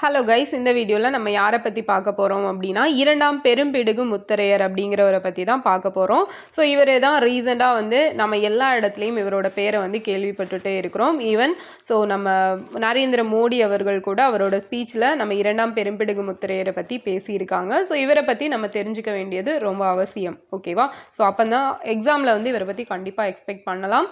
Hello guys இந்த வீடியோவில் நம்ம யாரை பற்றி பார்க்க போகிறோம் அப்படின்னா இரண்டாம் பெரும்பிடுகு முத்தரையர் அப்படிங்கிறவரை பற்றி தான் பார்க்க போகிறோம் ஸோ இவரே தான் ரீசெண்டாக வந்து நம்ம எல்லா இடத்துலையும் இவரோட பேரை வந்து கேள்விப்பட்டுட்டே இருக்கிறோம். ஈவன் ஸோ நம்ம நரேந்திர மோடி அவர்கள் கூட அவரோட ஸ்பீச்சில் நம்ம இரண்டாம் பெரும்பிடுகு முத்தரையரை பற்றி பேசியிருக்காங்க. ஸோ இவரை பற்றி நம்ம தெரிஞ்சுக்க வேண்டியது ரொம்ப அவசியம். ஓகேவா ஸோ அப்போ தான் எக்ஸாமில் வந்து இவரை பற்றி கண்டிப்பாக எக்ஸ்பெக்ட் பண்ணலாம்.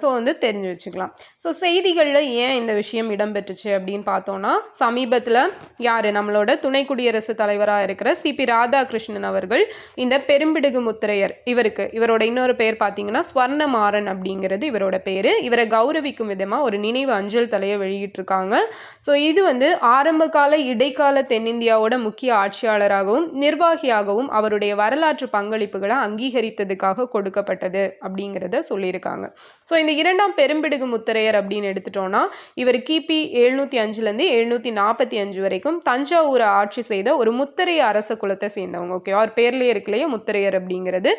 ஸோ வந்து தெரிஞ்சு வச்சுக்கலாம். ஸோ செய்திகளில் ஏன் இந்த விஷயம் இடம்பெற்றுச்சு அப்படின்னு பார்த்தோன்னா சமீபத்தில் யார்? நம்மளோட துணை குடியரசுத் தலைவராக இருக்கிற சிபி ராதாகிருஷ்ணன் அவர்கள் இந்த பெரும்பிடுகு முத்திரையர் இவருக்கு இவரோட இன்னொரு பேர் பார்த்தீங்கன்னா ஸ்வர்ணமாறன் அப்படிங்கிறது இவரோட பேர். இவரை கௌரவிக்கும் விதமாக ஒரு நினைவு அஞ்சல் தலையை வெளியிட்டிருக்காங்க. ஸோ இது வந்து ஆரம்பகால இடைக்கால தென்னிந்தியாவோட முக்கிய ஆட்சியாளராகவும் நிர்வாகியாகவும் அவருடைய வரலாற்று பங்களிப்புகளை அங்கீகரித்ததுக்காக கொடுக்கப்பட்டது அப்படிங்கிறத சொல்லியிருக்காங்க. ஸோ இந்த இரண்டாம் பெரும்பிடுகு முத்தரையர் அப்படின்னு எடுத்துட்டோம்னா இவர் கிபி எழுநூற்றி அஞ்சுலேருந்து எழுநூற்றி நாற்பத்தி அஞ்சு வரைக்கும் தஞ்சாவூரை ஆட்சி செய்த ஒரு முத்தரைய அரச குலத்தை சேர்ந்தவங்க ஓகே அவர் பேர்லேயே இருக்கலையே முத்தரையர் அப்படிங்கிறது.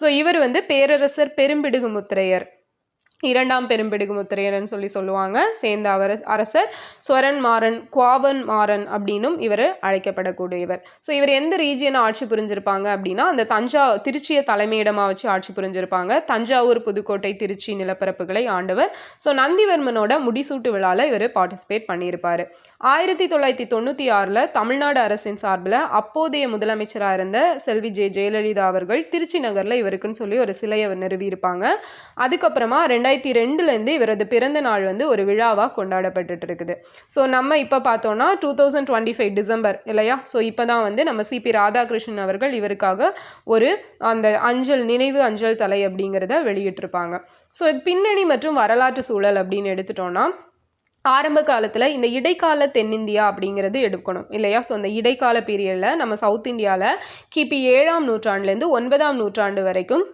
ஸோ இவர் வந்து பேரரசர் பெரும்பிடுகு முத்திரையர். இரண்டாம் பெரும்பிடுகு முத்திரையரன் சொல்லி சொல்லுவாங்க. சேர்ந்த அவர் அரசர் ஸ்வரன் மாறன் குவாவன் மாறன் அப்படின்னும் இவர் அழைக்கப்படக்கூடியவர். ஸோ இவர் எந்த ரீஜியனை ஆட்சி புரிஞ்சிருப்பாங்க அப்படின்னா அந்த தஞ்சா திருச்சியை தலைமையிடமாக வச்சு ஆட்சி புரிஞ்சிருப்பாங்க. தஞ்சாவூர் புதுக்கோட்டை திருச்சி நிலப்பரப்புகளை ஆண்டவர். ஸோ நந்திவர்மனோட முடிசூட்டு விழாவில் இவர் பார்ட்டிசிபேட் பண்ணியிருப்பார். ஆயிரத்தி தொள்ளாயிரத்தி தொண்ணூற்றி ஆறில் தமிழ்நாடு அரசின் சார்பில் அப்போதைய முதலமைச்சராக இருந்த செல்வி ஜெ. ஜெயலலிதா அவர்கள் திருச்சி நகரில் இவருக்குன்னு சொல்லி ஒரு சிலையை நிறுவியிருப்பாங்க. அதுக்கப்புறமா ரெண்டாயிரத்தி ரெண்டாயிரத்தி ரெண்டுலேருந்து இவரது பிறந்த நாள் வந்து ஒரு விழாவாக கொண்டாடப்பட்டுட்டு இருக்குது ஸோ நம்ம இப்போ பார்த்தோன்னா two thousand twenty five December இல்லையா? ஸோ இப்போ தான் வந்து நம்ம சிபி ராதாகிருஷ்ணன் அவர்கள் இவருக்காக ஒரு அந்த அஞ்சல் நினைவு அஞ்சல் தலை அப்படிங்கிறத வெளியிட்டிருப்பாங்க. ஸோ பின்னணி மற்றும் வரலாற்று சூழல் அப்படின்னு எடுத்துட்டோன்னா ஆரம்ப காலத்தில் இந்த இடைக்கால தென்னிந்தியா அப்படிங்கிறது எடுக்கணும் இல்லையா? ஸோ அந்த இடைக்கால பீரியடில் நம்ம சவுத் இந்தியாவில் கிபி ஏழாம் நூற்றாண்டுலேருந்து ஒன்பதாம் நூற்றாண்டு வரைக்கும்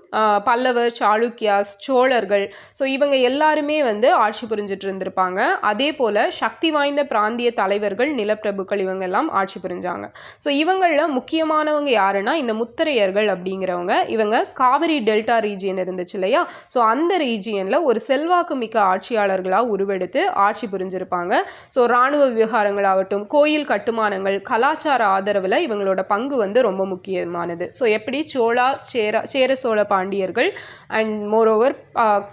பல்லவர் சாளுக்கியாஸ் சோழர்கள் ஸோ இவங்க எல்லாருமே வந்து ஆட்சி புரிஞ்சிட்டு இருந்திருப்பாங்க. அதே போல் சக்தி வாய்ந்த பிராந்திய தலைவர்கள் நிலப்பிரபுக்கள் இவங்க எல்லாம் ஆட்சி புரிஞ்சாங்க. ஸோ இவங்களில் முக்கியமானவங்க யாருன்னா இந்த முத்திரையர்கள் அப்படிங்கிறவங்க. இவங்க காவிரி டெல்டா ரீஜியன் இருந்துச்சு இல்லையா? ஸோ அந்த ரீஜியனில் ஒரு செல்வாக்கு மிக்க ஆட்சியாளர்களாக உருவெடுத்து ஆட்சி புரிஞ்சிருப்பாங்க ஸோ இராணுவ விவகாரங்களாகட்டும் கோயில் கட்டுமானங்கள் கலாச்சார ஆதரவில் இவங்களோட பங்கு வந்து ரொம்ப முக்கியமானது. ஸோ எப்படி சோழா சேர சேர சோழ பாண்டியர்கள் அண்ட் மோரோவர்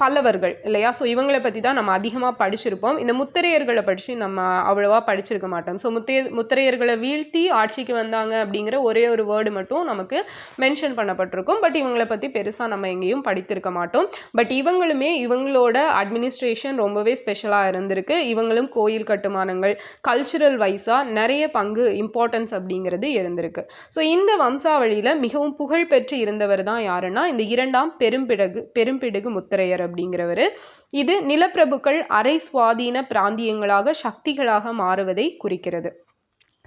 பல்லவர்கள் இல்லையா? ஸோ இவங்களை பற்றி தான் நம்ம அதிகமாக படிச்சிருப்போம். இந்த முத்திரையர்களை படித்து நம்ம அவ்வளோவா படிச்சிருக்க மாட்டோம். ஸோ முத்தைய முத்திரையர்களை வீழ்த்தி ஆட்சிக்கு வந்தாங்க அப்படிங்கிற ஒரே ஒரு வேர்டு மட்டும் நமக்கு மென்ஷன் பண்ணப்பட்டிருக்கும். பட் இவங்களை பற்றி பெருசாக நம்ம எங்கேயும் படித்திருக்க மாட்டோம். பட் இவங்களுமே இவங்களோட அட்மினிஸ்ட்ரேஷன் ரொம்பவே ஸ்பெஷலாக இருந்திருக்கு. இவங்களும் கோயில் கட்டுமானங்கள் கல்ச்சுரல் வைஸாக நிறைய பங்கு இம்பார்ட்டன்ஸ் அப்படிங்கிறது இருந்திருக்கு. ஸோ இந்த வம்சாவளியில் மிகவும் புகழ்பெற்று இருந்தவர் தான் யாருன்னா இந்த இரண்டாம் பெரும்பிடகு பெரும்பிடுகு முத்திரையர் அப்படிங்கிறவர். இது நிலப்பிரபுக்கள் அரை சுவாதீன பிராந்தியங்களாக சக்திகளாக மாறுவதை குறிக்கிறது.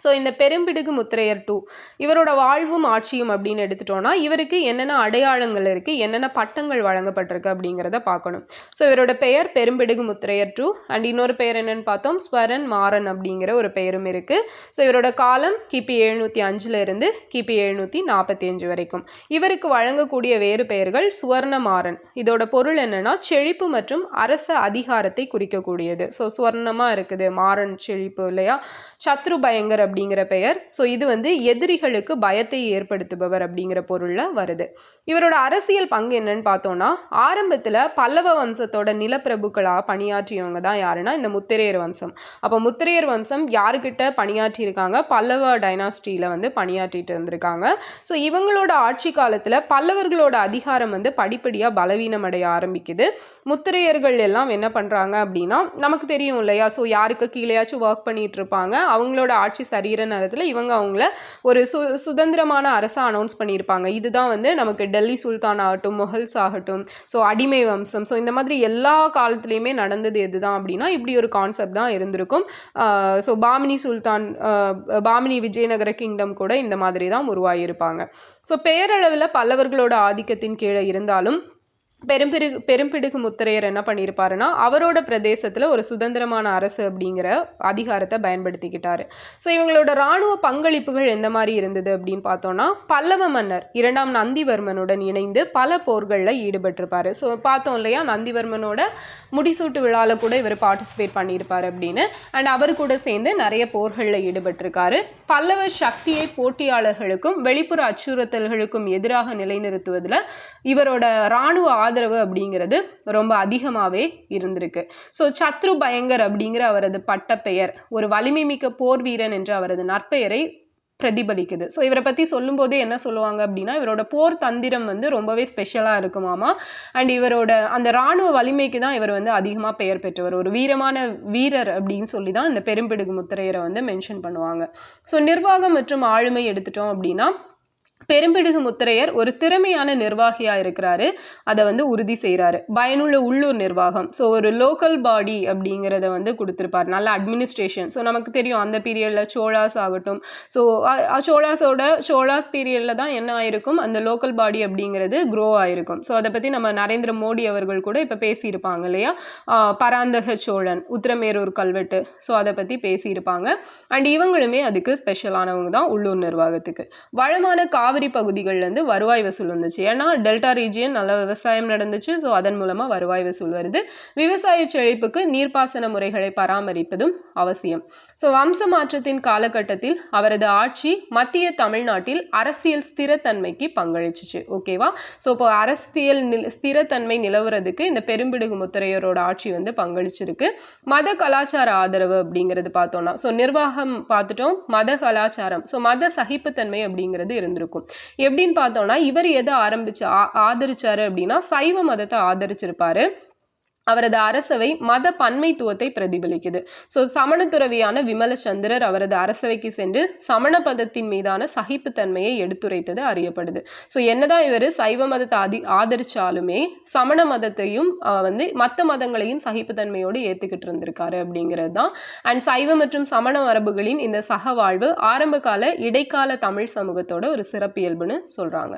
ஸோ இந்த பெரும்பிடுகு முத்திரையர் டூ இவரோட வாழ்வும் ஆட்சியும் அப்படின்னு எடுத்துட்டோன்னா இவருக்கு என்னென்ன அடையாளங்கள் இருக்குது என்னென்ன பட்டங்கள் வழங்கப்பட்டிருக்கு அப்படிங்கிறத பார்க்கணும். ஸோ இவரோட பெயர் பெரும்பிடுகு முத்திரையர் டூ அண்ட் இன்னொரு பெயர் என்னென்னு பார்த்தோம் ஸ்வரன் மாறன் அப்படிங்கிற ஒரு பெயரும் இருக்குது ஸோ இவரோட காலம் கிபி எழுநூற்றி அஞ்சுலேருந்து கிபி எழுநூற்றி நாற்பத்தி அஞ்சு வரைக்கும். இவருக்கு வழங்கக்கூடிய வேறு பெயர்கள் சுவர்ண மாறன். இதோட பொருள் என்னென்னா செழிப்பு மற்றும் அரச அதிகாரத்தை குறிக்கக்கூடியது. ஸோ சுவர்ணமாக இருக்குது மாறன் செழிப்பு இல்லையா? சத்ரு பயங்கர அப்படிங்கிற பெயர். ஸோ இது வந்து எதிரிகளுக்கு பயத்தை ஏற்படுத்துபவர் அப்படிங்கிற பொருளில் வருது. இவரோட அரசியல் பங்கு என்னன்னு பார்த்தோம்னா ஆரம்பத்தில் பல்லவ வம்சத்தோட நிலப்பிரபுக்களாக பணியாற்றியவங்க தான் யாருன்னா இந்த முத்திரையர் வம்சம். அப்போ முத்திரையர் வம்சம் யாருக்கிட்ட பணியாற்றியிருக்காங்க? பல்லவ டைனாஸ்டியில் வந்து பணியாற்றிட்டு இருந்திருக்காங்க. ஸோ இவங்களோட ஆட்சி காலத்தில் பல்லவர்களோட அதிகாரம் வந்து படிப்படியாக பலவீனம் அடைய ஆரம்பிக்குது. முத்திரையர்கள் எல்லாம் என்ன பண்ணுறாங்க அப்படின்னா நமக்கு தெரியும் இல்லையா? ஸோ யாருக்கு கீழேயாச்சும் ஒர்க் பண்ணிட்டு இருப்பாங்க. அவங்களோட ஆட்சி சரீர நேரத்தில் இவங்க அவங்கள ஒரு சு சுதந்திரமான அரசாக அனௌன்ஸ் பண்ணியிருப்பாங்க. இதுதான் வந்து நமக்கு டெல்லி சுல்தான் ஆகட்டும் மொஹல்ஸ் ஆகட்டும் ஸோ அடிமை வம்சம் ஸோ இந்த மாதிரி எல்லா காலத்துலேயுமே நடந்தது எதுதான் அப்படின்னா இப்படி ஒரு கான்செப்ட் தான் இருந்திருக்கும். ஸோ பாமினி சுல்தான் பாமினி விஜயநகர கிங்டம் கூட இந்த மாதிரி தான் உருவாகியிருப்பாங்க. ஸோ பேரளவில் பல்லவர்களோட ஆதிக்கத்தின் கீழே இருந்தாலும் பெரும்பிரு பெரும்பிடுகு முத்திரையர் என்ன பண்ணியிருப்பாருன்னா அவரோட பிரதேசத்தில் ஒரு சுதந்திரமான அரசு அப்படிங்கிற அதிகாரத்தை பயன்படுத்திக்கிட்டார். ஸோ இவங்களோட இராணுவ பங்களிப்புகள் எந்த மாதிரி இருந்தது அப்படின்னு பார்த்தோன்னா பல்லவ மன்னர் இரண்டாம் நந்திவர்மனுடன் இணைந்து பல போர்களில் ஈடுபட்டிருப்பார். ஸோ பார்த்தோம் இல்லையா நந்திவர்மனோட முடிசூட்டு விழாவில் கூட இவர் பார்ட்டிசிபேட் பண்ணியிருப்பார் அப்படின்னு. அண்ட் அவர் கூட சேர்ந்து நிறைய போர்களில் ஈடுபட்டிருக்காரு. பல்லவ சக்தியை போட்டியாளர்களுக்கும் வெளிப்புற அச்சுறுத்தல்களுக்கும் எதிராக நிலைநிறுத்துவதில் இவரோட இராணுவ ஆதரவு அப்படிங்கிறது ரொம்ப அதிகமாகவே இருந்திருக்கு. ஸோ சத்ரு பயங்கர் அப்படிங்கிற அவரது பட்டப்பெயர் ஒரு வலிமை மிக்க போர் வீரன் என்ற அவரது நற்பெயரை பிரதிபலிக்குது. ஸோ இவரை பற்றி சொல்லும்போதே என்ன சொல்லுவாங்க அப்படின்னா இவரோட போர் தந்திரம் வந்து ரொம்பவே ஸ்பெஷலாக இருக்குமாமா அண்ட் இவரோட அந்த இராணுவ வலிமைக்கு தான் இவர் வந்து அதிகமாக பெயர் பெற்றவர். ஒரு வீரமான வீரர் அப்படின்னு சொல்லி தான் இந்த பெரும்பிடுகு முத்திரையரை வந்து மென்ஷன் பண்ணுவாங்க. ஸோ நிர்வாகம் மற்றும் ஆளுமை எடுத்துட்டோம் அப்படின்னா பெரும்பிடுகு முத்திரையர் ஒரு திறமையான நிர்வாகியாக இருக்கிறாரு. அதை வந்து உறுதி செய்கிறாரு பயனுள்ள உள்ளூர் நிர்வாகம். ஸோ ஒரு லோக்கல் பாடி அப்படிங்கிறத வந்து கொடுத்துருப்பார். நல்ல அட்மினிஸ்ட்ரேஷன் ஸோ நமக்கு தெரியும் அந்த பீரியடில் சோழாஸ் ஆகட்டும். ஸோ சோழாஸோட சோழாஸ் பீரியடில் தான் என்ன ஆயிருக்கும்? அந்த லோக்கல் பாடி அப்படிங்கிறது க்ரோ ஆயிருக்கும். ஸோ அதை பற்றி நம்ம நரேந்திர மோடி அவர்கள் கூட இப்போ பேசியிருப்பாங்க இல்லையா? பராந்தக சோழன் உத்திரமேரூர் கல்வெட்டு. ஸோ அதை பற்றி பேசியிருப்பாங்க. அண்ட் இவங்களுமே அதுக்கு ஸ்பெஷலானவங்க தான் உள்ளூர் நிர்வாகத்துக்கு. வளமான காவிரி பகுதிகள்லேருந்து வருவாய் வசூல் வந்துச்சு. ஏன்னா டெல்டா ரீஜியன் நல்ல விவசாயம் நடந்துச்சு. ஸோ அதன் மூலமாக வருவாய் வசூல் வருது. விவசாய செழிப்புக்கு நீர்ப்பாசன முறைகளை பராமரிப்பதும் அவசியம். ஸோ வம்ச மாற்றத்தின் காலகட்டத்தில் அவரது ஆட்சி மத்திய தமிழ்நாட்டில் அரசியல் ஸ்திரத்தன்மைக்கு பங்களிச்சுச்சு. ஓகேவா? ஸோ இப்போ அரசியல் நில ஸ்திரத்தன்மை நிலவுறதுக்கு இந்த பெரும்பிடுகு முத்திரையரோட ஆட்சி வந்து பங்களிச்சிருக்கு. மத கலாச்சார ஆதரவு அப்படிங்கிறது பார்த்தோம்னா ஸோ நிர்வாகம் பார்த்துட்டோம் மத கலாச்சாரம். ஸோ மத சகிப்புத்தன்மை அப்படிங்கிறது இருந்திருக்கும். எப்படின்னு பார்த்தோம்னா இவர் எதை ஆரம்பிச்சு ஆ- ஆதரிச்சாரு அப்படின்னா சைவ மதத்தை ஆதரிச்சிருப்பாரு. அவரது அரசவை மத பன்மைத்துவத்தை பிரதிபலிக்குது. ஸோ சமணத்துறவியான விமலச்சந்திரர் அவரது அரசவைக்கு சென்று சமண பதத்தின் மீதான சகிப்புத்தன்மையை எடுத்துரைத்தது அறியப்படுது. ஸோ என்னதான் இவர் சைவ மதத்தை அதி ஆதரிச்சாலுமே சமண மதத்தையும் வந்து மற்ற மதங்களையும் சகிப்புத்தன்மையோடு ஏற்றுக்கிட்டு இருந்திருக்காரு அப்படிங்கிறது தான் அண்ட் சைவ மற்றும் சமண மரபுகளின் இந்த சகவாழ்வு ஆரம்பகால இடைக்கால தமிழ் சமூகத்தோட ஒரு சிறப்பியல்புன்னு சொல்கிறாங்க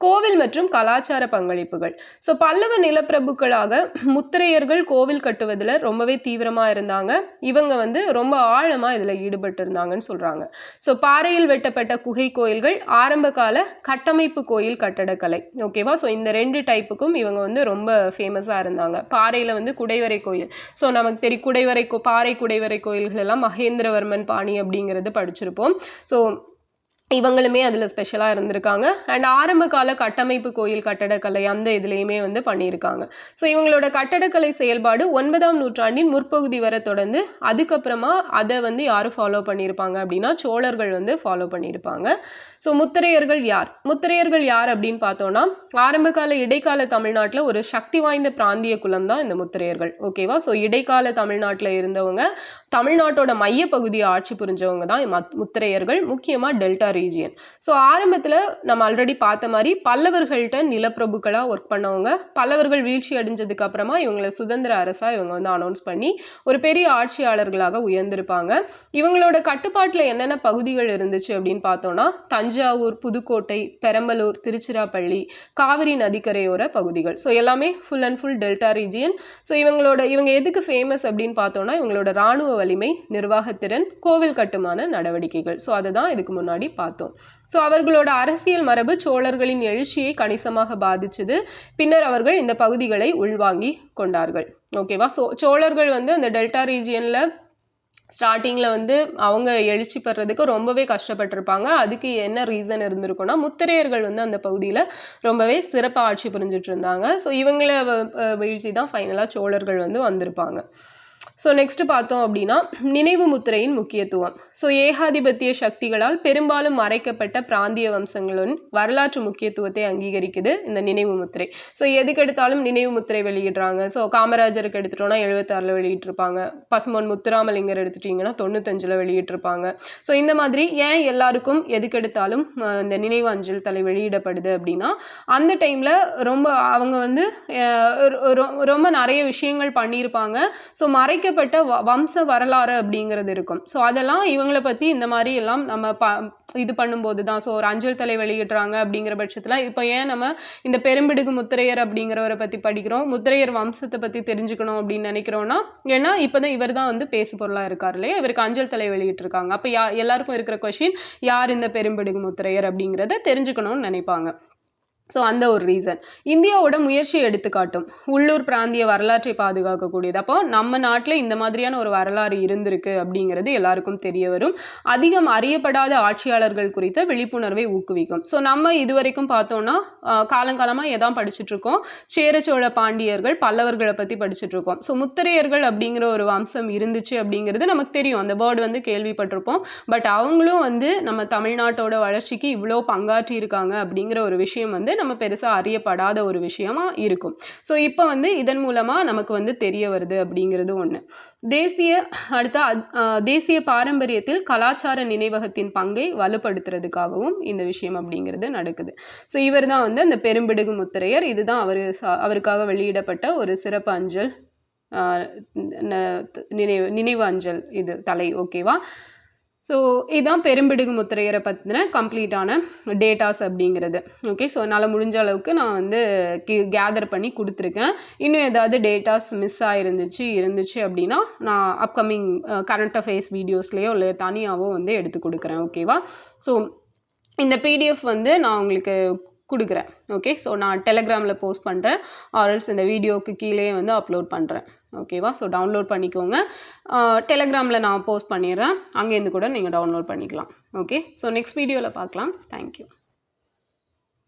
கோவில் மற்றும் கலாச்சார பங்களிப்புகள். ஸோ பல்லவ நிலப்பிரபுக்களாக முத்திரையர்கள் கோவில் கட்டுவதில் ரொம்பவே தீவிரமாக இருந்தாங்க. இவங்க வந்து ரொம்ப ஆழமாக இதில் ஈடுபட்டு இருந்தாங்கன்னு சொல்கிறாங்க ஸோ பாறையில் வெட்டப்பட்ட குகை கோயில்கள் ஆரம்ப கால கட்டமைப்பு கோயில் கட்டடக்கலை. ஓகேவா ஸோ இந்த ரெண்டு டைப்புக்கும் இவங்க வந்து ரொம்ப ஃபேமஸாக இருந்தாங்க. பாறையில் வந்து குடைவரை கோயில். ஸோ நமக்கு தெரியும் குடைவரை கோ பாறை குடைவரை கோயில்கள் எல்லாம் மகேந்திரவர்மன் பாணி அப்படிங்கிறது படிச்சிருப்போம். ஸோ இவங்களுமே அதில் ஸ்பெஷலாக இருந்திருக்காங்க. அண்ட் ஆரம்ப கால கட்டமைப்பு கோயில் கட்டடக்கலை அந்த இதுலேயுமே வந்து பண்ணியிருக்காங்க. ஸோ இவங்களோட கட்டடக்கலை செயல்பாடு ஒன்பதாம் நூற்றாண்டின் முற்பகுதி வரை தொடர்ந்து அதுக்கப்புறமா அதை வந்து யார் ஃபாலோ பண்ணியிருப்பாங்க அப்படின்னா சோழர்கள் வந்து ஃபாலோ பண்ணியிருப்பாங்க. ஸோ முத்திரையர்கள் யார்? முத்திரையர்கள் யார் அப்படின்னு பார்த்தோன்னா ஆரம்ப கால இடைக்கால தமிழ்நாட்டில் ஒரு சக்தி வாய்ந்த பிராந்திய குலம் தான் இந்த முத்திரையர்கள். ஓகேவா ஸோ இடைக்கால தமிழ்நாட்டில் இருந்தவங்க தமிழ்நாட்டோட மையப்பகுதியை ஆட்சி புரிஞ்சவங்க தான் மத்- முத்திரையர்கள் முக்கியமாக டெல்டா ரீஜியன். ஸோ ஆரம்பத்தில் நம்ம ஆல்ரெடி பார்த்த மாதிரி பல்லவர்கள்ட்ட நிலப்பிரபுக்களாக ஒர்க் பண்ணவங்க பல்லவர்கள் வீழ்ச்சி அடைஞ்சதுக்கு அப்புறமா இவங்களை சுதந்திர அரசாக இவங்க வந்து அனௌன்ஸ் பண்ணி ஒரு பெரிய ஆட்சியாளர்களாக உயர்ந்திருப்பாங்க. இவங்களோட கட்டுப்பாட்டில் என்னென்ன பகுதிகள் இருந்துச்சு அப்படின்னு பார்த்தோம்னா தஞ்சாவூர் புதுக்கோட்டை பெரம்பலூர் திருச்சிராப்பள்ளி காவிரி நதிக்கரையோர பகுதிகள். ஸோ எல்லாமே full and full delta region. So இவங்களோட இவங்க எதுக்கு ஃபேமஸ் அப்படின்னு பார்த்தோம்னா இவங்களோட இராணுவ வலிமை நிர்வாகத்திறன் கோவில் கட்டுமான நடவடிக்கைகள். ஸோ அதை தான் இதுக்கு முன்னாடி பார்த்தோம். ஸோ அவர்களோட அரசியல் மரபு சோழர்களின் எழுச்சியை கணிசமாக பாதிச்சது. பின்னர் அவர்கள் இந்த பகுதிகளை உள்வாங்கி கொண்டார்கள். ஓகேவா ஸோ சோழர்கள் வந்து அந்த டெல்டா ரீஜியனில் ஸ்டார்டிங்கில் வந்து அவங்க எழுச்சி பெறதுக்கு ரொம்பவே கஷ்டப்பட்டிருப்பாங்க. அதுக்கு என்ன ரீசன் இருந்திருக்கும்னா முத்திரையர்கள் வந்து அந்த பகுதியில் ரொம்பவே சிறப்பாக ஆட்சி புரிஞ்சிட்டு இருந்தாங்க. ஸோ இவங்கள வீழ்ச்சி தான் ஃபைனலாக சோழர்கள் வந்து வந்திருப்பாங்க. ஸோ நெக்ஸ்ட்டு பார்த்தோம் அப்படின்னா நினைவு முத்திரையின் முக்கியத்துவம். ஸோ ஏகாதிபத்திய சக்திகளால் பெரும்பாலும் மறைக்கப்பட்ட பிராந்திய வம்சங்களின் வரலாற்று முக்கியத்துவத்தை அங்கீகரிக்குது இந்த நினைவு முத்திரை. ஸோ எதுக்கு எடுத்தாலும் நினைவு முத்திரை வெளியிடுறாங்க. ஸோ காமராஜருக்கு எடுத்துட்டோம்னா எழுபத்தாறில் வெளியிட்டிருப்பாங்க. பசுமன் முத்துராமலிங்கர் எடுத்துட்டிங்கன்னா தொண்ணூத்தஞ்சில் வெளியிட்டிருப்பாங்க. ஸோ இந்த மாதிரி ஏன் எல்லாருக்கும் எதுக்கு எடுத்தாலும் இந்த நினைவு அஞ்சல் தலை வெளியிடப்படுது அப்படின்னா அந்த டைமில் ரொம்ப அவங்க வந்து ரொம்ப நிறைய விஷயங்கள் பண்ணியிருப்பாங்க. ஸோ மறைக்க மறைக்கப்பட்ட வ வம்ச வரலாறு அப்படிங்கிறது இருக்கும். ஸோ அதெல்லாம் இவங்கள பற்றி இந்த மாதிரி எல்லாம் நம்ம ப இது பண்ணும்போது தான். ஸோ ஒரு அஞ்சல் தலை வெளியிடுறாங்க அப்படிங்கிற பட்சத்தில் இப்போ ஏன் நம்ம இந்த பெரும்பிடுகு முத்திரையர் அப்படிங்கிறவரை பற்றி படிக்கிறோம் முத்திரையர் வம்சத்தை பற்றி தெரிஞ்சுக்கணும் அப்படின்னு நினைக்கிறோன்னா ஏன்னா இப்போ தான் இவர் தான் வந்து பேசு பொருளாக இருக்கார் இல்லையா? இவருக்கு அஞ்சல் தலை வெளியிட்டிருக்காங்க. அப்போ யா எல்லாருக்கும் இருக்கிற கொஷின் யார் இந்த பெரும்பிடுகு முத்திரையர் அப்படிங்கிறத தெரிஞ்சுக்கணும்னு நினைப்பாங்க. ஸோ அந்த ஒரு ரீசன் இந்தியாவோட முயற்சியை எடுத்துக்காட்டும். உள்ளூர் பிராந்திய வரலாற்றை பாதுகாக்கக்கூடியது. அப்போ நம்ம நாட்டில் இந்த மாதிரியான ஒரு வரலாறு இருந்திருக்கு அப்படிங்கிறது எல்லாருக்கும் தெரிய வரும். அதிகம் அறியப்படாத ஆட்சியாளர்கள் குறித்த விழிப்புணர்வை ஊக்குவிக்கும். ஸோ நம்ம இதுவரைக்கும் பார்த்தோம்னா காலங்காலமாக எதான் படிச்சுட்ருக்கோம். சேரச்சோழ சேர சோழ பாண்டியர்கள் பல்லவர்களை பற்றி படிச்சுட்ருக்கோம். ஸோ முத்திரையர்கள் அப்படிங்கிற ஒரு வம்சம் இருந்துச்சு அப்படிங்கிறது நமக்கு தெரியும். அந்த வேர்டு வந்து கேள்விப்பட்டிருப்போம். பட் அவங்களும் வந்து நம்ம தமிழ்நாட்டோட வளர்ச்சிக்கு இவ்வளோ பங்காற்றி இருக்காங்க அப்படிங்கிற ஒரு விஷயம் வந்து நம்ம பெருசாக அறியப்படாத ஒரு விஷயமா இருக்கும். ஸோ இப்போ வந்து இதன் மூலமாக நமக்கு வந்து தெரிய வருது அப்படிங்கிறது ஒன்று தேசிய அடுத்த தேசிய பாரம்பரியத்தில் கலாச்சார நினைவகத்தின் பங்கை வலுப்படுத்துறதுக்காகவும் இந்த விஷயம் அப்படிங்கிறது நடக்குது. ஸோ இவர் தான் வந்து அந்த பெரும்பிடுகு முத்திரையர். இதுதான் அவர் அவருக்காக வெளியிடப்பட்ட ஒரு சிறப்பு அஞ்சல் நினைவு நினைவு அஞ்சல் இது தலை. ஓகேவா ஸோ இதுதான் பெரும்பிடுகு முத்திரையரை பற்றின கம்ப்ளீட்டான டேட்டாஸ் அப்படிங்கிறது. ஓகே ஸோ என்னால் முடிஞ்ச அளவுக்கு நான் வந்து கேதர் பண்ணி கொடுத்துருக்கேன். இன்னும் ஏதாவது டேட்டாஸ் மிஸ் ஆகிருந்துச்சு இருந்துச்சு அப்படின்னா நான் அப்கமிங் கரண்ட் அஃபேர்ஸ் வீடியோஸ்லேயோ இல்லை தனியாகவோ வந்து எடுத்து கொடுக்குறேன் ஓகேவா ஸோ இந்த பிடிஎஃப் வந்து நான் உங்களுக்கு கொடுக்குறேன். ஓகே ஸோ நான் டெலகிராமில் போஸ்ட் பண்ணுறேன் ஆர்எல்ஸ் இந்த வீடியோவுக்கு கீழே வந்து அப்லோட் பண்ணுறேன் ஓகேவா ஸோ டவுன்லோட் பண்ணிக்கோங்க. டெலகிராமில் நான் போஸ்ட் பண்ணிடுறேன். அங்கேருந்து கூட நீங்கள் டவுன்லோட் பண்ணிக்கலாம். ஓகே ஸோ நெக்ஸ்ட் வீடியோவில் பார்க்கலாம். தேங்க்யூ